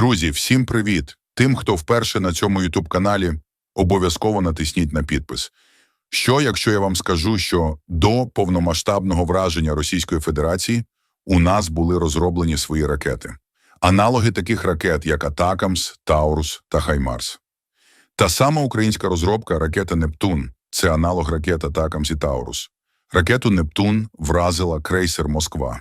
Друзі, всім привіт! Тим, хто вперше на цьому youtube каналі, обов'язково натисніть на підпис. Що, якщо я вам скажу, що до повномасштабного враження Російської Федерації у нас були розроблені свої ракети, аналоги таких ракет, як Атакамс, Таурус та Хаймарс. Та сама українська розробка ракета Нептун це аналог ракет Атакамс і Таурус. Ракету Нептун вразила крейсер Москва.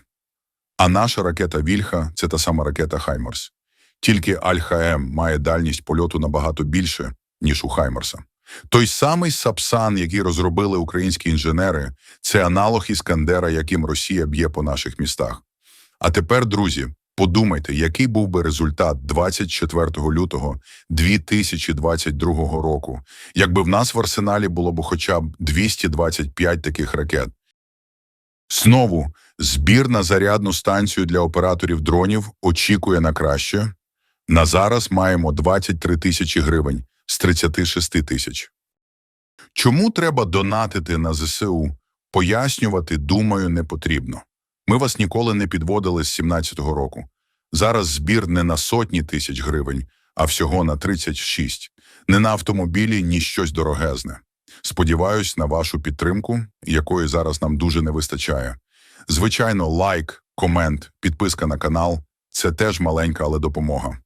А наша ракета Вільха це та сама ракета Хаймарс. Тільки Аль-ХМ має дальність польоту набагато більше, ніж у Хаймерса. Той самий Сапсан, який розробили українські інженери, це аналог Іскандера, яким Росія б'є по наших містах. А тепер, друзі, подумайте, який був би результат 24 лютого 2022 року, якби в нас в арсеналі було б хоча б 225 таких ракет. Знову збір на зарядну станцію для операторів дронів очікує на краще. На зараз маємо 23 тисячі гривень з 36 тисяч. Чому треба донатити на ЗСУ? Пояснювати, думаю, не потрібно. Ми вас ніколи не підводили з 17-го року. Зараз збір не на сотні тисяч гривень, а всього на 36. Не на автомобілі, ні щось дорогезне. Сподіваюсь на вашу підтримку, якої зараз нам дуже не вистачає. Звичайно, лайк, комент, підписка на канал це теж маленька, але допомога.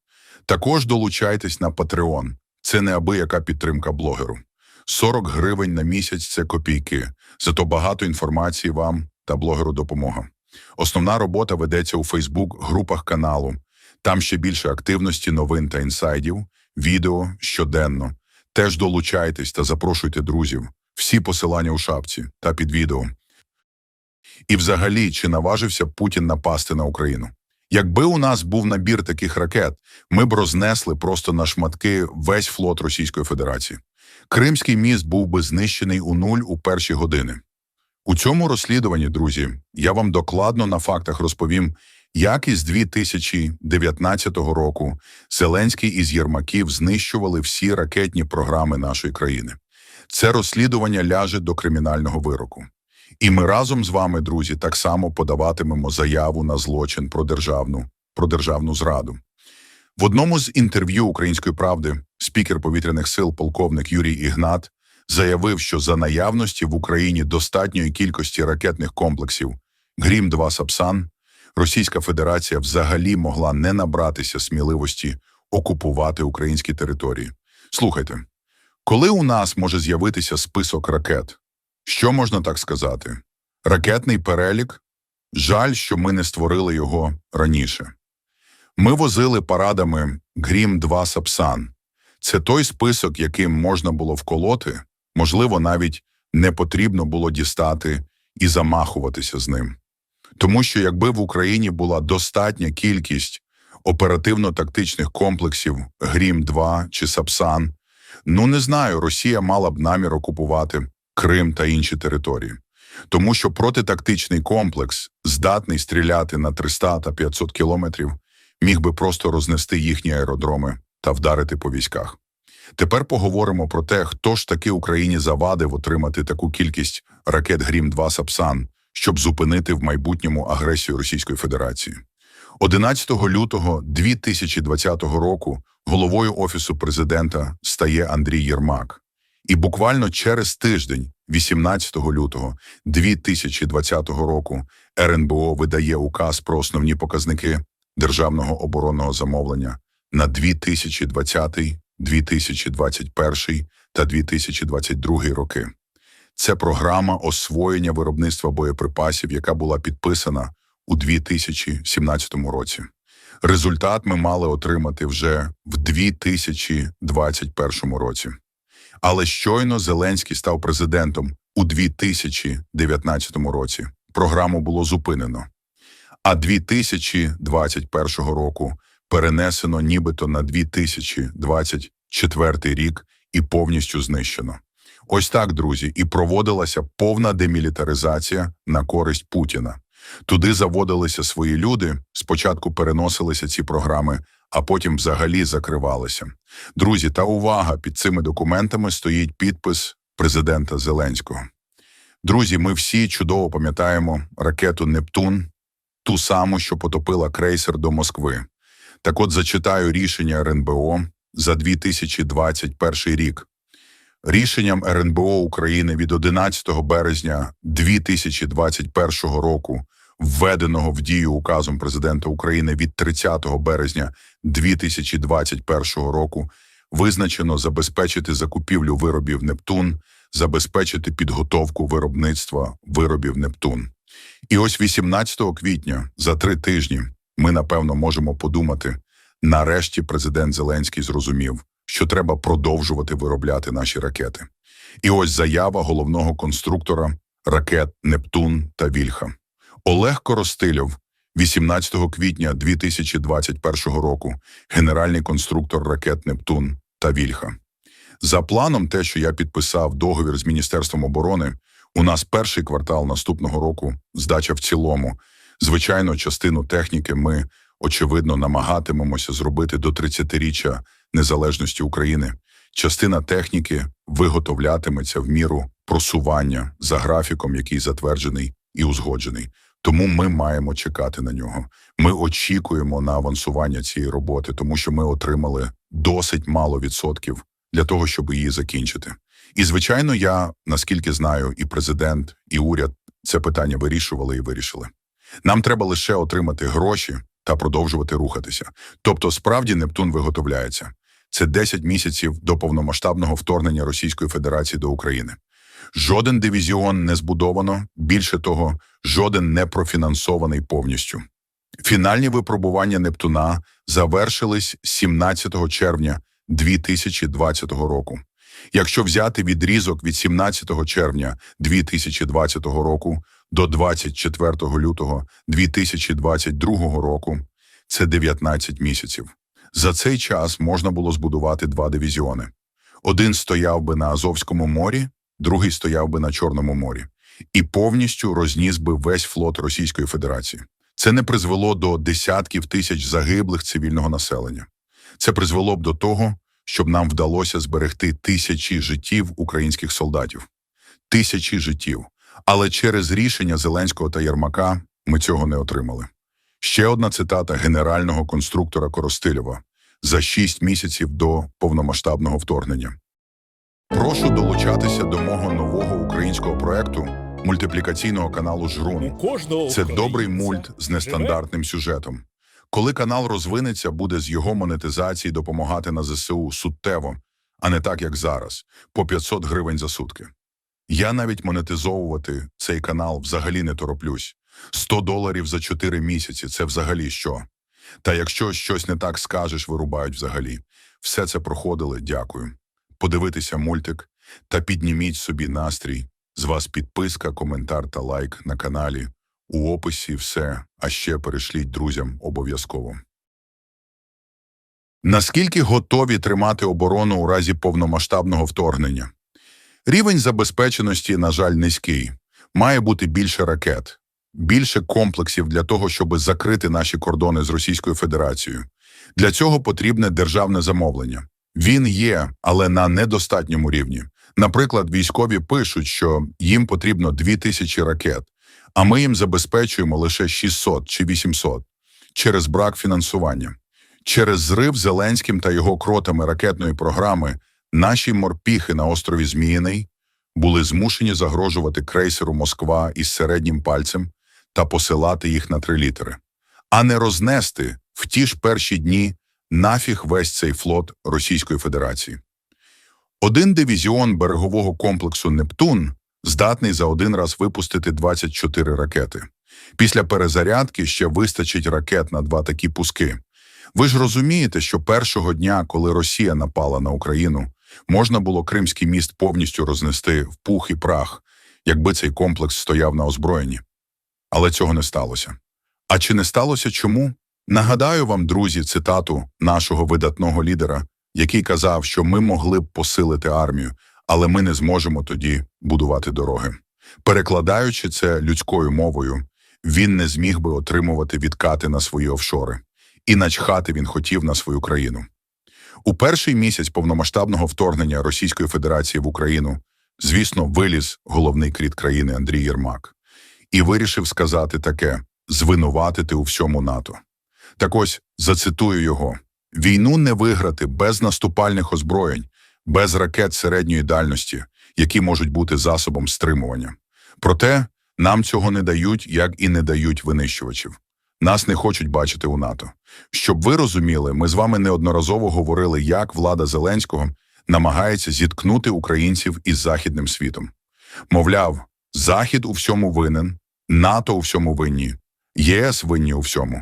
Також долучайтесь на Patreon. Це неабияка підтримка блогеру. 40 гривень на місяць це копійки. Зато багато інформації вам та блогеру допомога. Основна робота ведеться у Фейсбук групах каналу. Там ще більше активності, новин та інсайдів, відео щоденно. Теж долучайтесь та запрошуйте друзів. Всі посилання у шапці та під відео. І взагалі, чи наважився Путін напасти на Україну? Якби у нас був набір таких ракет, ми б рознесли просто на шматки весь флот Російської Федерації. Кримський міст був би знищений у нуль у перші години. У цьому розслідуванні, друзі, я вам докладно на фактах розповім, як із 2019 року Зеленський із Єрмаків знищували всі ракетні програми нашої країни. Це розслідування ляже до кримінального вироку. І ми разом з вами, друзі, так само подаватимемо заяву на злочин про державну, про державну зраду. В одному з інтерв'ю Української правди спікер повітряних сил полковник Юрій Ігнат заявив, що за наявності в Україні достатньої кількості ракетних комплексів Грім 2 Сапсан Російська Федерація взагалі могла не набратися сміливості окупувати українські території. Слухайте, коли у нас може з'явитися список ракет? Що можна так сказати? Ракетний перелік? Жаль, що ми не створили його раніше. Ми возили парадами Грім 2 Сапсан. Це той список, яким можна було вколоти, можливо, навіть не потрібно було дістати і замахуватися з ним. Тому що якби в Україні була достатня кількість оперативно-тактичних комплексів Грім 2 чи Сапсан, ну не знаю, Росія мала б намір окупувати Крим та інші території. Тому що протитактичний комплекс, здатний стріляти на 300 та 500 кілометрів, міг би просто рознести їхні аеродроми та вдарити по військах. Тепер поговоримо про те, хто ж таки Україні завадив отримати таку кількість ракет Грім 2 Сапсан, щоб зупинити в майбутньому агресію Російської Федерації. 11 лютого 2020 року головою Офісу президента стає Андрій Єрмак. І буквально через тиждень, 18 лютого 2020 року, РНБО видає указ про основні показники державного оборонного замовлення на 2020, 2021 та 2022 роки. Це програма освоєння виробництва боєприпасів, яка була підписана у 2017 році. Результат ми мали отримати вже в 2021 році. Але щойно Зеленський став президентом у 2019 році. Програму було зупинено. А 2021 року перенесено нібито на 2024 рік і повністю знищено. Ось так, друзі, і проводилася повна демілітаризація на користь Путіна. Туди заводилися свої люди. Спочатку переносилися ці програми, а потім взагалі закривалися. Друзі, та увага! Під цими документами стоїть підпис президента Зеленського. Друзі, ми всі чудово пам'ятаємо ракету Нептун, ту саму, що потопила крейсер до Москви. Так от зачитаю рішення РНБО за 2021 рік. Рішенням РНБО України від 11 березня 2021 року, введеного в дію указом президента України від 30 березня 2021 року, визначено забезпечити закупівлю виробів Нептун, забезпечити підготовку виробництва виробів Нептун. І ось 18 квітня, за три тижні, ми напевно можемо подумати. Нарешті президент Зеленський зрозумів, що треба продовжувати виробляти наші ракети. І ось заява головного конструктора ракет Нептун та Вільха. Олег Коростильов, 18 квітня 2021 року, генеральний конструктор ракет Нептун та Вільха. За планом, те, що я підписав договір з Міністерством оборони, у нас перший квартал наступного року здача в цілому. Звичайно, частину техніки ми, очевидно, намагатимемося зробити до 30-річчя незалежності України. Частина техніки виготовлятиметься в міру просування за графіком, який затверджений і узгоджений. Тому ми маємо чекати на нього. Ми очікуємо на авансування цієї роботи, тому що ми отримали досить мало відсотків для того, щоб її закінчити. І звичайно, я наскільки знаю, і президент, і уряд це питання вирішували і вирішили. Нам треба лише отримати гроші та продовжувати рухатися. Тобто, справді Нептун виготовляється. Це 10 місяців до повномасштабного вторгнення Російської Федерації до України. Жоден дивізіон не збудовано, більше того, жоден не профінансований повністю. Фінальні випробування Нептуна завершились 17 червня 2020 року. Якщо взяти відрізок від 17 червня 2020 року до 24 лютого 2022 року, це 19 місяців. За цей час можна було збудувати два дивізіони. Один стояв би на Азовському морі, другий стояв би на Чорному морі, і повністю розніс би весь флот Російської Федерації. Це не призвело до десятків тисяч загиблих цивільного населення. Це призвело б до того, щоб нам вдалося зберегти тисячі життів українських солдатів. Тисячі життів. Але через рішення Зеленського та Єрмака ми цього не отримали. Ще одна цитата генерального конструктора Коростильова за шість місяців до повномасштабного вторгнення. Прошу долучатися до мого нового українського проекту мультиплікаційного каналу Жрун. Це добрий мульт з нестандартним сюжетом. Коли канал розвинеться, буде з його монетизації допомагати на ЗСУ суттєво, а не так, як зараз, по 500 гривень за сутки. Я навіть монетизовувати цей канал взагалі не тороплюсь. 100 доларів за 4 місяці – це взагалі що? Та якщо щось не так скажеш, вирубають взагалі. Все це проходили, дякую. Подивитися мультик та підніміть собі настрій. З вас підписка, коментар та лайк на каналі. У описі все, а ще перешліть друзям обов'язково. Наскільки готові тримати оборону у разі повномасштабного вторгнення? Рівень забезпеченості, на жаль, низький. Має бути більше ракет, більше комплексів для того, щоб закрити наші кордони з Російською Федерацією. Для цього потрібне державне замовлення. Він є, але на недостатньому рівні. Наприклад, військові пишуть, що їм потрібно 2000 ракет, а ми їм забезпечуємо лише 600 чи 800 через брак фінансування. Через зрив Зеленським та його кротами ракетної програми наші морпіхи на острові Зміїний були змушені загрожувати крейсеру Москва із середнім пальцем та посилати їх на три літери, а не рознести в ті ж перші дні нафіг весь цей флот Російської Федерації. Один дивізіон берегового комплексу Нептун здатний за один раз випустити 24 ракети. Після перезарядки ще вистачить ракет на два такі пуски. Ви ж розумієте, що першого дня, коли Росія напала на Україну, можна було Кримський міст повністю рознести в пух і прах, якби цей комплекс стояв на озброєнні. Але цього не сталося. А чи не сталося чому? Нагадаю вам, друзі, цитату нашого видатного лідера, який казав, що ми могли б посилити армію, але ми не зможемо тоді будувати дороги. Перекладаючи це людською мовою, він не зміг би отримувати відкати на свої офшори, і начхати він хотів на свою країну. У перший місяць повномасштабного вторгнення Російської Федерації в Україну, звісно, виліз головний кріт країни Андрій Єрмак і вирішив сказати таке звинуватити у всьому НАТО. Так ось зацитую його: війну не виграти без наступальних озброєнь, без ракет середньої дальності, які можуть бути засобом стримування. Проте нам цього не дають, як і не дають винищувачів. Нас не хочуть бачити у НАТО. Щоб ви розуміли, ми з вами неодноразово говорили, як влада Зеленського намагається зіткнути українців із західним світом. Мовляв, Захід у всьому винен, НАТО у всьому винні, ЄС винні у всьому.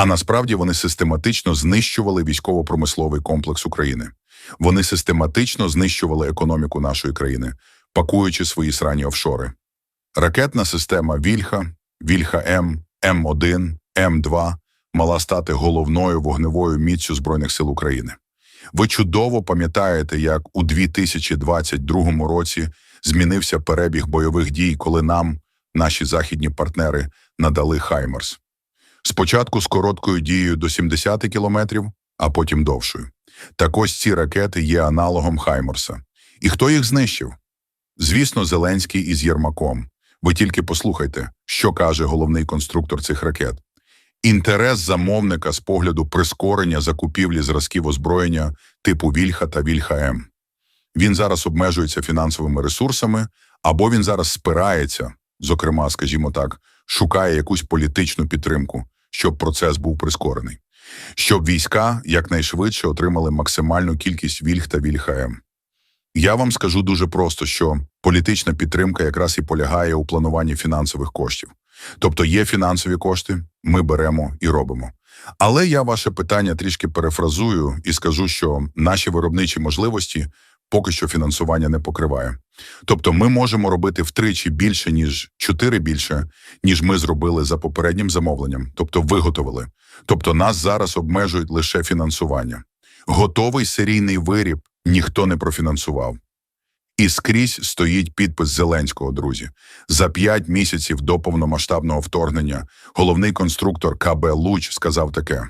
А насправді вони систематично знищували військово-промисловий комплекс України. Вони систематично знищували економіку нашої країни, пакуючи свої срані офшори. Ракетна система Вільха, Вільха М, М1, М2 мала стати головною вогневою міцю Збройних сил України. Ви чудово пам'ятаєте, як у 2022 році змінився перебіг бойових дій, коли нам, наші західні партнери, надали Хаймерс. Спочатку з короткою дією до 70 кілометрів, а потім довшою. Так ось ці ракети є аналогом Хаймерса. І хто їх знищив? Звісно, Зеленський із Єрмаком. Ви тільки послухайте, що каже головний конструктор цих ракет. Інтерес замовника з погляду прискорення закупівлі зразків озброєння типу Вільха та Вільха М. Він зараз обмежується фінансовими ресурсами, або він зараз спирається, зокрема, скажімо так, шукає якусь політичну підтримку, щоб процес був прискорений, щоб війська якнайшвидше отримали максимальну кількість вільг та вільха М. Я вам скажу дуже просто, що політична підтримка якраз і полягає у плануванні фінансових коштів. Тобто є фінансові кошти, ми беремо і робимо. Але я ваше питання трішки перефразую і скажу, що наші виробничі можливості поки що фінансування не покриває. Тобто ми можемо робити втричі більше, ніж чотири більше, ніж ми зробили за попереднім замовленням, тобто виготовили. Тобто нас зараз обмежують лише фінансування. Готовий серійний виріб ніхто не профінансував. І скрізь стоїть підпис Зеленського, друзі. За п'ять місяців до повномасштабного вторгнення головний конструктор КБ Луч сказав таке: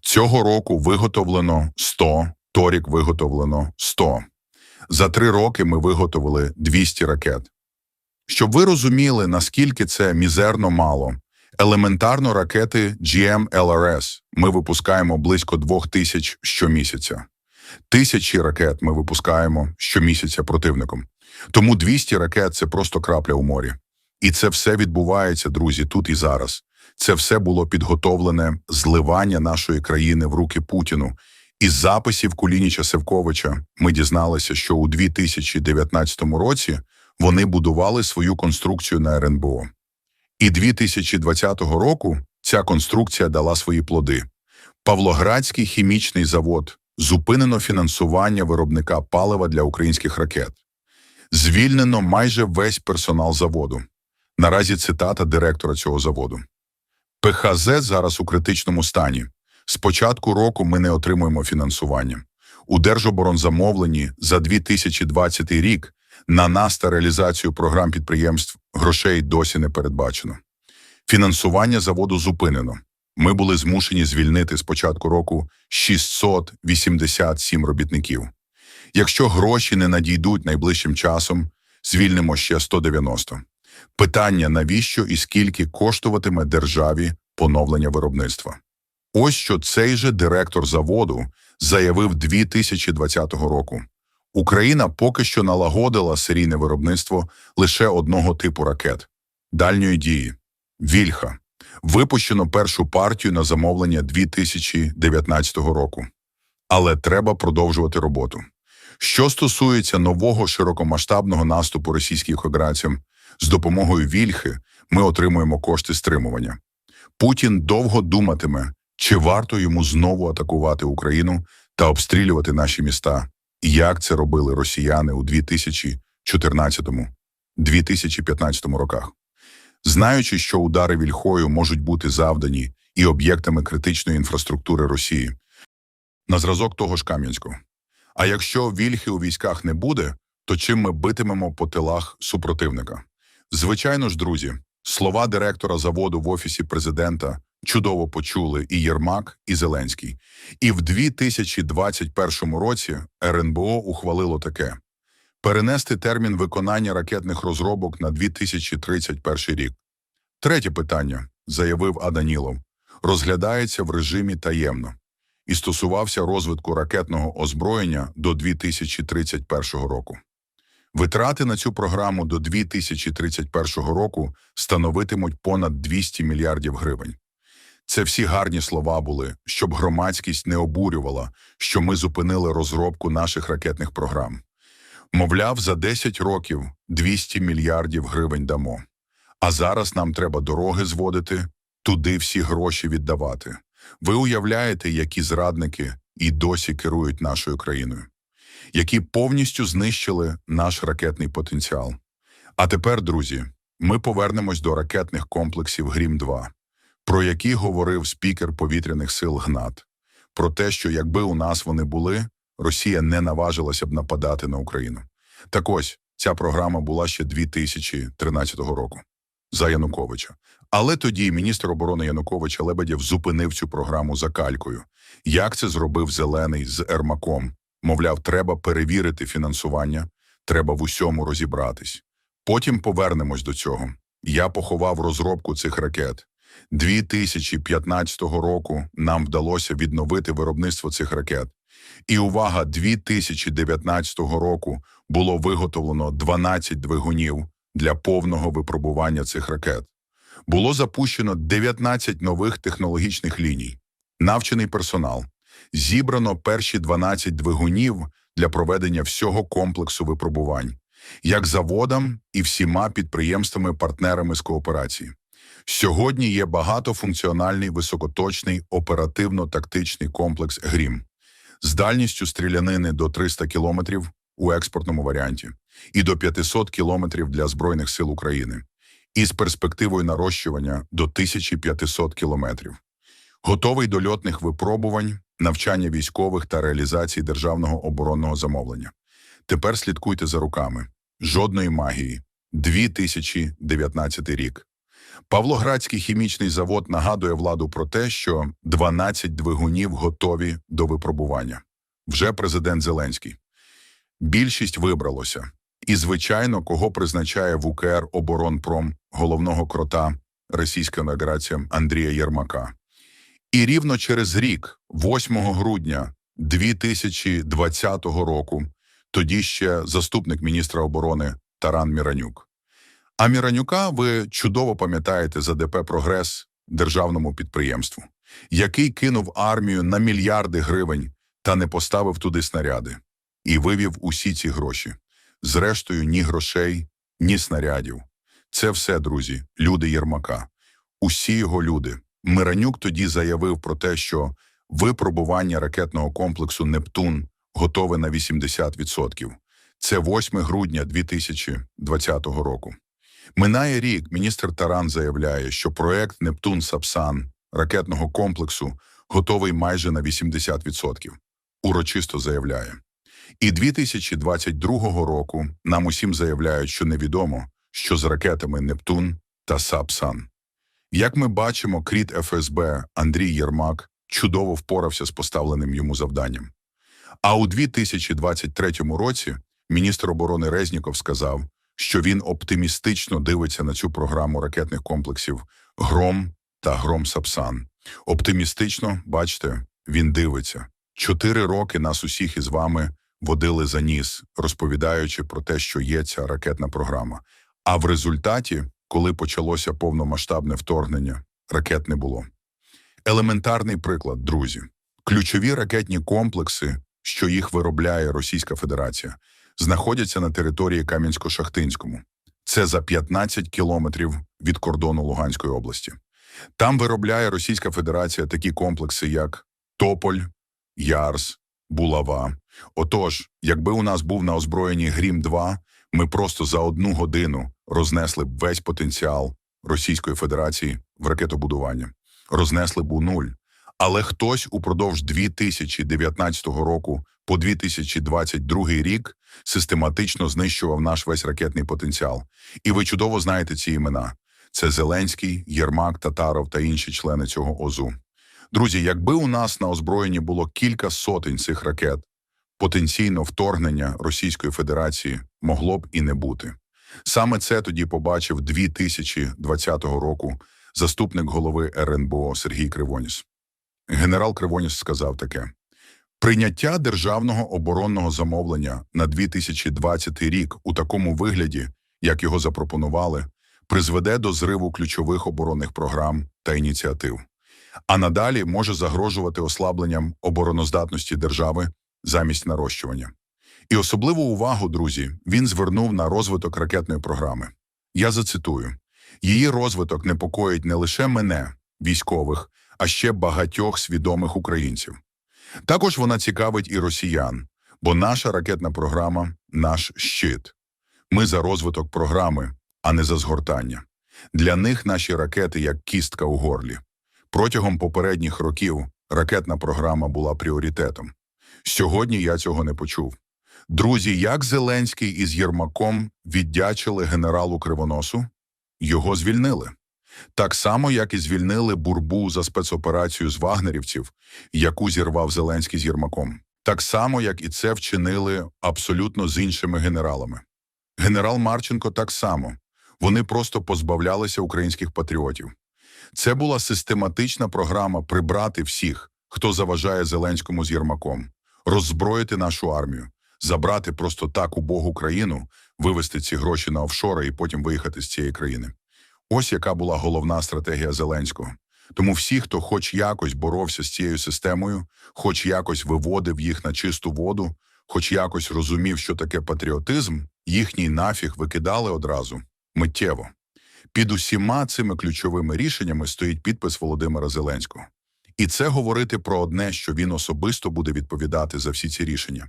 цього року виготовлено 100, торік виготовлено 100. За три роки ми виготовили 200 ракет. Щоб ви розуміли, наскільки це мізерно мало, елементарно ракети GM-LRS ми випускаємо близько двох тисяч щомісяця. Тисячі ракет ми випускаємо щомісяця противником. Тому 200 ракет це просто крапля у морі. І це все відбувається, друзі, тут і зараз. Це все було підготовлене зливання нашої країни в руки Путіну. Із записів Кулініча Севковича ми дізналися, що у 2019 році вони будували свою конструкцію на РНБО. І 2020 року ця конструкція дала свої плоди. Павлоградський хімічний завод зупинено фінансування виробника палива для українських ракет. Звільнено майже весь персонал заводу. Наразі цитата директора цього заводу. ПХЗ зараз у критичному стані. З початку року ми не отримуємо фінансування. У Держоборонзамовленні за 2020 рік на нас та реалізацію програм підприємств грошей досі не передбачено. Фінансування заводу зупинено. Ми були змушені звільнити з початку року 687 робітників. Якщо гроші не надійдуть найближчим часом, звільнимо ще 190. Питання, навіщо і скільки коштуватиме державі поновлення виробництва. Ось що цей же директор заводу заявив 2020 року. Україна поки що налагодила серійне виробництво лише одного типу ракет дальньої дії Вільха. Випущено першу партію на замовлення 2019 року. Але треба продовжувати роботу. Що стосується нового широкомасштабного наступу російських операціям, з допомогою Вільхи ми отримуємо кошти стримування. Путін довго думатиме, чи варто йому знову атакувати Україну та обстрілювати наші міста, як це робили росіяни у 2014-2015 роках. Знаючи, що удари вільхою можуть бути завдані і об'єктами критичної інфраструктури Росії, на зразок того ж Кам'янського. А якщо вільхи у військах не буде, то чим ми битимемо по тилах супротивника? Звичайно ж, друзі, слова директора заводу в офісі президента чудово почули і Єрмак, і Зеленський. І в 2021 році РНБО ухвалило таке: перенести термін виконання ракетних розробок на 2031 рік. Третє питання, заявив Аданілов. розглядається в режимі таємно і стосувався розвитку ракетного озброєння до 2031 року. Витрати на цю програму до 2031 року становитимуть понад 200 мільярдів гривень. Це всі гарні слова були, щоб громадськість не обурювала, що ми зупинили розробку наших ракетних програм. Мовляв, за 10 років 200 мільярдів гривень дамо. А зараз нам треба дороги зводити, туди всі гроші віддавати. Ви уявляєте, які зрадники і досі керують нашою країною, які повністю знищили наш ракетний потенціал. А тепер, друзі, ми повернемось до ракетних комплексів Грім-2, про які говорив спікер повітряних сил Гнат, про те, що якби у нас вони були, Росія не наважилася б нападати на Україну. Так ось ця програма була ще 2013 року за Януковича. Але тоді міністр оборони Януковича Лебедєв зупинив цю програму за калькою. Як це зробив Зелений з Ермаком? Мовляв, треба перевірити фінансування, треба в усьому розібратись. Потім повернемось до цього. Я поховав розробку цих ракет. 2015 року нам вдалося відновити виробництво цих ракет. І увага, 2019 року було виготовлено 12 двигунів для повного випробування цих ракет. Було запущено 19 нових технологічних ліній, навчений персонал, зібрано перші 12 двигунів для проведення всього комплексу випробувань, як заводам і всіма підприємствами-партнерами з кооперації. Сьогодні є багатофункціональний високоточний оперативно-тактичний комплекс «Грім» з дальністю стрілянини до 300 кілометрів у експортному варіанті і до 500 кілометрів для Збройних сил України із перспективою нарощування до 1500 кілометрів. Готовий до льотних випробувань, навчання військових та реалізації державного оборонного замовлення. Тепер слідкуйте за руками. Жодної магії. 2019 рік. Павлоградський хімічний завод нагадує владу про те, що 12 двигунів готові до випробування. Вже президент Зеленський. Більшість вибралося. І, звичайно, кого призначає в УКР Оборонпром головного крота Російської Федерації Андрія Єрмака. І рівно через рік, 8 грудня 2020 року, тоді ще заступник міністра оборони Таран Міранюк. А Міранюка ви чудово пам'ятаєте за ДП Прогрес державному підприємству, який кинув армію на мільярди гривень та не поставив туди снаряди, і вивів усі ці гроші. Зрештою, ні грошей, ні снарядів. Це все, друзі, люди Єрмака. Усі його люди. Миранюк тоді заявив про те, що випробування ракетного комплексу Нептун готове на 80%. Це 8 грудня 2020 року. Минає рік. Міністр Таран заявляє, що проект Нептун Сапсан ракетного комплексу готовий майже на 80%. Урочисто заявляє. І 2022 року нам усім заявляють, що невідомо, що з ракетами Нептун та Сапсан. Як ми бачимо, кріт ФСБ Андрій Єрмак чудово впорався з поставленим йому завданням. А у 2023 році міністр оборони Резніков сказав, що він оптимістично дивиться на цю програму ракетних комплексів Гром та Гром Сапсан. Оптимістично, бачите, він дивиться. Чотири роки нас усіх із вами водили за ніс, розповідаючи про те, що є ця ракетна програма. А в результаті, коли почалося повномасштабне вторгнення, ракет не було. Елементарний приклад, друзі. Ключові ракетні комплекси, що їх виробляє Російська Федерація, знаходяться на території Кам'янсько-Шахтинському. Це за 15 кілометрів від кордону Луганської області. Там виробляє Російська Федерація такі комплекси, як Тополь, Ярс, Булава. Отож, якби у нас був на озброєнні Грім-2, ми просто за одну годину рознесли б весь потенціал Російської Федерації в ракетобудування, рознесли б у нуль. Але хтось упродовж 2019 року по 2022 рік систематично знищував наш весь ракетний потенціал. І ви чудово знаєте ці імена: це Зеленський, Єрмак, Татаров та інші члени цього ОЗУ. Друзі, якби у нас на озброєнні було кілька сотень цих ракет, потенційно вторгнення Російської Федерації могло б і не бути. Саме це тоді побачив 2020 року заступник голови РНБО Сергій Кривоніс. Генерал Кривоніс сказав таке: прийняття державного оборонного замовлення на 2020 рік у такому вигляді, як його запропонували, призведе до зриву ключових оборонних програм та ініціатив, а надалі може загрожувати ослабленням обороноздатності держави замість нарощування. І особливу увагу, друзі, він звернув на розвиток ракетної програми. Я зацитую: її розвиток непокоїть не лише мене, військових, а ще багатьох свідомих українців. Також вона цікавить і росіян, бо наша ракетна програма наш щит. Ми за розвиток програми, а не за згортання. Для них наші ракети як кістка у горлі. Протягом попередніх років ракетна програма була пріоритетом. Сьогодні я цього не почув. Друзі, як Зеленський із Єрмаком віддячили генералу Кривоносу? Його звільнили. Так само, як і звільнили Бурбу за спецоперацію з вагнерівців, яку зірвав Зеленський з Єрмаком. Так само, як і це вчинили абсолютно з іншими генералами. Генерал Марченко так само. Вони просто позбавлялися українських патріотів. Це була систематична програма прибрати всіх, хто заважає Зеленському з Єрмаком, роззброїти нашу армію, забрати просто так убогу країну, вивести ці гроші на офшори і потім виїхати з цієї країни. Ось яка була головна стратегія Зеленського. Тому всі, хто хоч якось боровся з цією системою, хоч якось виводив їх на чисту воду, хоч якось розумів, що таке патріотизм, їхній нафіг викидали одразу миттєво. Під усіма цими ключовими рішеннями стоїть підпис Володимира Зеленського. І це говорити про одне, що він особисто буде відповідати за всі ці рішення.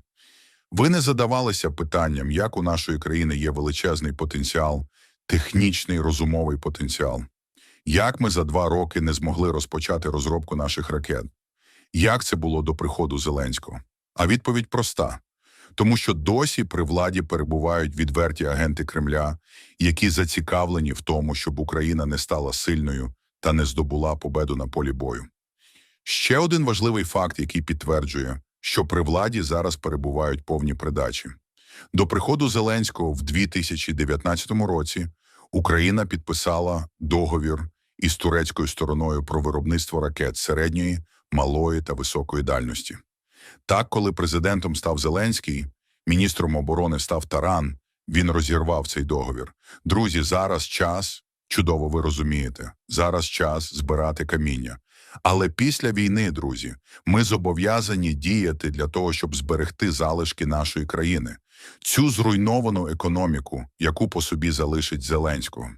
Ви не задавалися питанням, як у нашої країни є величезний потенціал, технічний розумовий потенціал. Як ми за два роки не змогли розпочати розробку наших ракет? Як це було до приходу Зеленського? А відповідь проста: тому що досі при владі перебувають відверті агенти Кремля, які зацікавлені в тому, щоб Україна не стала сильною та не здобула победу на полі бою. Ще один важливий факт, який підтверджує, що при владі зараз перебувають повні придачі. До приходу Зеленського в 2019 році Україна підписала договір із турецькою стороною про виробництво ракет середньої, малої та високої дальності. Так, коли президентом став Зеленський, міністром оборони став Таран, він розірвав цей договір. Друзі, зараз час, чудово ви розумієте, зараз час збирати каміння. Але після війни, друзі, ми зобов'язані діяти для того, щоб зберегти залишки нашої країни, цю зруйновану економіку, яку по собі залишить Зеленського.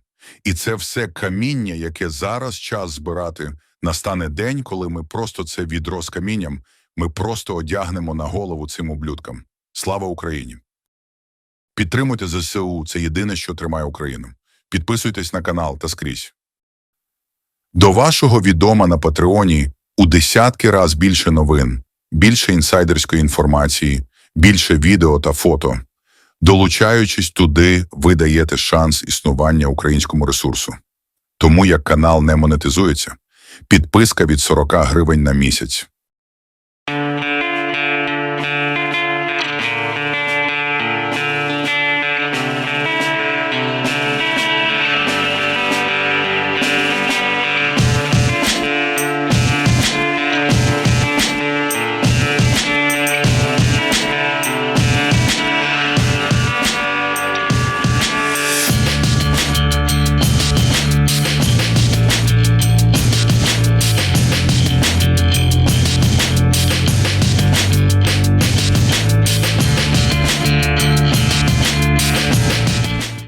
І це все каміння, яке зараз час збирати. Настане день, коли ми просто це відро з камінням, ми просто одягнемо на голову цим ублюдкам. Слава Україні! Підтримуйте ЗСУ, це єдине, що тримає Україну. Підписуйтесь на канал та скрізь. До вашого відома на Патреоні у десятки раз більше новин, більше інсайдерської інформації, більше відео та фото. Долучаючись туди, ви даєте шанс існування українському ресурсу. Тому як канал не монетизується, підписка від 40 гривень на місяць.